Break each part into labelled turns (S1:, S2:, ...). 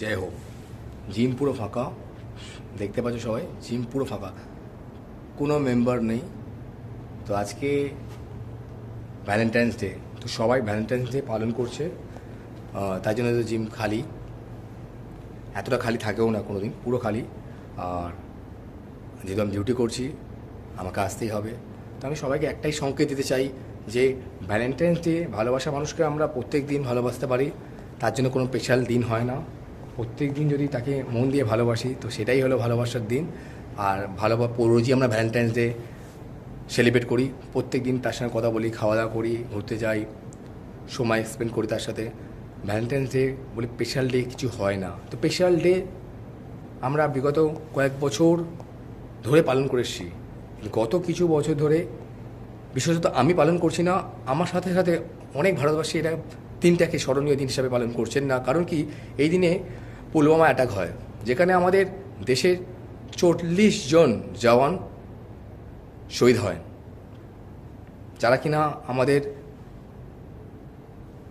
S1: জয় হোক। জিম পুরো ফাঁকা। দেখতে পাচ্ছ সবাই, জিম পুরো ফাঁকা। কোনো মেম্বার নেই। তো আজকে ভ্যালেন্টাইন্স ডে তো সবাই ভ্যালেন্টাইন্স ডে পালন করছে। তাই জন্য তো জিম খালি। এতটা খালি থাকেও না কোনো দিন পুরো খালি। আর যেহেতু আমি ডিউটি করছি, আমাকে আসতেই হবে। তো আমি সবাইকে একটাই সংকেত দিতে চাই যে ভ্যালেন্টাইন্স ডে ভালোবাসা মানুষকে আমরা প্রত্যেক দিন ভালোবাসতে পারি। তার জন্য কোনো স্পেশাল দিন হয় না। প্রত্যেক দিন যদি তাকে মন দিয়ে ভালোবাসি, তো সেটাই হলো ভালোবাসার দিন। আর ভালো রোজই আমরা ভ্যালেন্টাইন্স ডে সেলিব্রেট করি। প্রত্যেক দিন তার সঙ্গে কথা বলি খাওয়া দাওয়া করি, ঘুরতে যাই, সময় স্পেন্ড করি তার সাথে। ভ্যালেন্টাইন্স ডে বলে স্পেশাল ডে কিছু হয় না। তো স্পেশাল ডে আমরা বিগত কয়েক বছর ধরে পালন করে এসেছি। গত কিছু বছর ধরে বিশেষত আমি পালন করছি না, আমার সাথে সাথে অনেক ভারতবাসী এটা দিনটাকে স্মরণীয় দিন হিসাবে পালন করছেন না। কারণ কি, এই দিনে পুলওয়ামা অ্যাটাক হয়। যেখানে আমাদের দেশের চল্লিশ জন জওয়ান শহীদ হয়। যারা কিনা আমাদের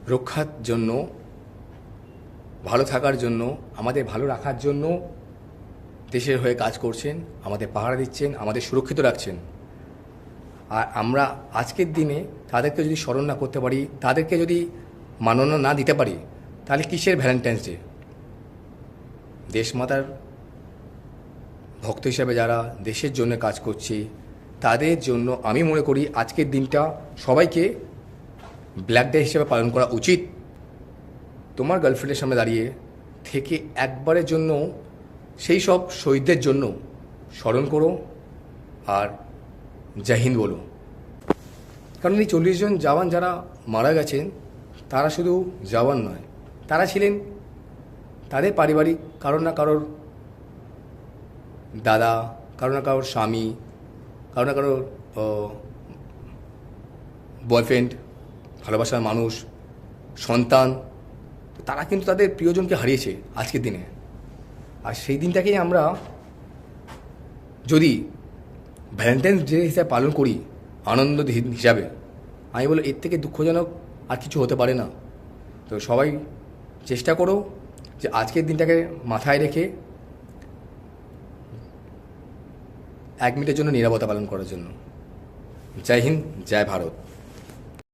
S1: রক্ষার জন্য, ভালো থাকার জন্য, আমাদের ভালো রাখার জন্য দেশের হয়ে কাজ করছেন, আমাদের পাহারা দিচ্ছেন, আমাদের সুরক্ষিত রাখছেন। আর আমরা আজকের দিনে তাদেরকে যদি স্মরণ না করতে পারি, তাদেরকে যদি মাননা না দিতে পারি, তাহলে কিসের ভ্যালেন্টাইন্স ডে দেশমাতার ভক্ত হিসাবে যারা দেশের জন্য কাজ করছে, তাদের জন্য আমি মনে করি আজকের দিনটা সবাইকে ব্ল্যাক ডে হিসেবে পালন করা উচিত। তোমার গার্লফ্রেন্ডের সামনে দাঁড়িয়ে থেকে একবারের জন্য সেই সব শহীদদের জন্য স্মরণ করো আর জয় হিন্দ বলো। কারণ এই চল্লিশ জন জওয়ান যারা মারা গেছেন, তারা শুধু জওয়ান নয়, তারা ছিলেন তাদের পারিবারিক, কারোর না কারোর দাদা কারও না কারোর স্বামী কারও না কারোর বয়ফ্রেন্ড ভালোবাসার মানুষ, সন্তান তারা কিন্তু তাদের প্রিয়জনকে হারিয়েছে আজকের দিনে। আর সেই দিনটাকেই আমরা যদি ভ্যালেন্টাইন্স ডে হিসাবে পালন করি, আনন্দ হিসাবে, আমি বলি এর থেকে দুঃখজনক আর কিছু হতে পারে না। তো সবাই চেষ্টা করো যে আজকের দিনটাকে মাথায় রেখে এক মিনিটের জন্য নিরাপত্তা পালন করার জন্য। জয় হিন্দ, জয় ভারত।